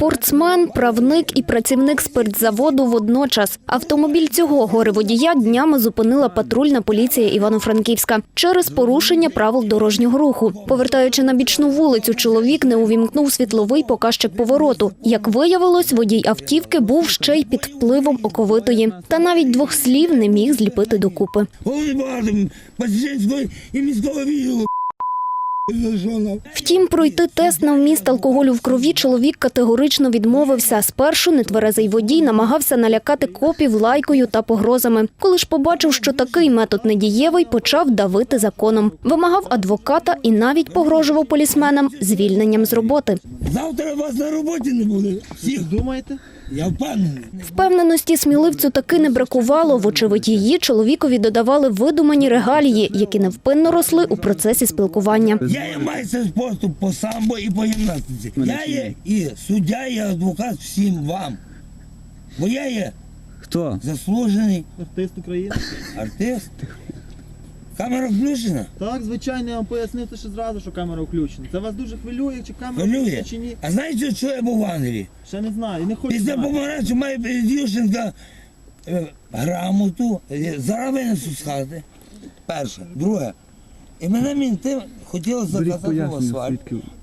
Спортсмен, правник і працівник спиртзаводу водночас. Автомобіль цього горе-водія днями зупинила патрульна поліція Івано-Франківська через порушення правил дорожнього руху. Повертаючи на бічну вулицю, чоловік не увімкнув світловий показчик повороту. Як виявилось, водій автівки був ще й під впливом оковитої. Та навіть двох слів не міг зліпити докупи. Головний багато Втім, пройти тест на вміст алкоголю в крові чоловік категорично відмовився. Спершу нетверезий водій намагався налякати копів лайкою та погрозами. Коли ж побачив, що такий метод недієвий, почав давити законом. Вимагав адвоката і навіть погрожував полісменам звільненням з роботи. Завтра вас на роботі не буде. Всіх. Думаєте? Я впевнений. Впевненості сміливцю таки не бракувало. Вочевидь, її чоловікові додавали видумані регалії, які невпинно росли у процесі спілкування. Я є майстер спорту по самбо і по гімнастиці. Я є і суддя, і адвокат всім вам. Бо я є Хто? заслужений Артист України. артист. Камера включена? Так, звичайно, я вам пояснив це ще зразу, що камера включена. Це вас дуже хвилює, чи камера Хвилює. включена, чи ні? А знаєте, що я був в Англії? Ще не знаю, і не хочу Після знати. помаранчу має дівчинка е, грамоту, е, зараз винесу з хати. Перше. Друге. І мене мінти хотіли заказати в асфальт.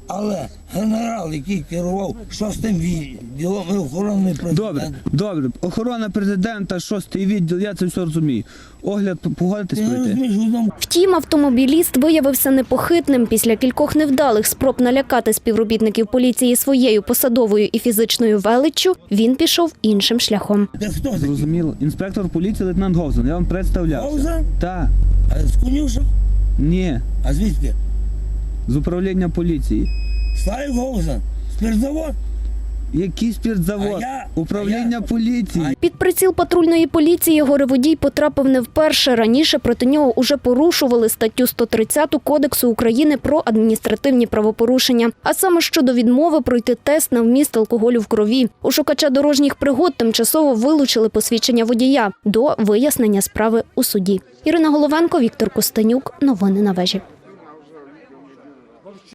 Але генерал, який керував шостим відділом і охоронний Добре, добре. Охорона президента, шостий відділ, я це все розумію. Огляд погодитись пройти? Втім, автомобіліст виявився непохитним. Після кількох невдалих спроб налякати співробітників поліції своєю посадовою і фізичною величчю, він пішов іншим шляхом. Ти хто такий? Зрозуміло. Інспектор поліції лейтенант Говзан, я вам представлявся. Говзан? Так. А з конюшок? Ні. А звідки? З управління поліції. Славік Говзан. Спиртзавод? Який спіртзавод? А я- Управління а я- поліції. Під приціл патрульної поліції гореводій потрапив не вперше. Раніше проти нього уже порушували статтю 130 Кодексу України про адміністративні правопорушення, а саме щодо відмови пройти тест на вміст алкоголю в крові. У шукача дорожніх пригод тимчасово вилучили посвідчення водія до вияснення справи у суді. Ірина Головенко, Віктор Костенюк. Новини на вежі.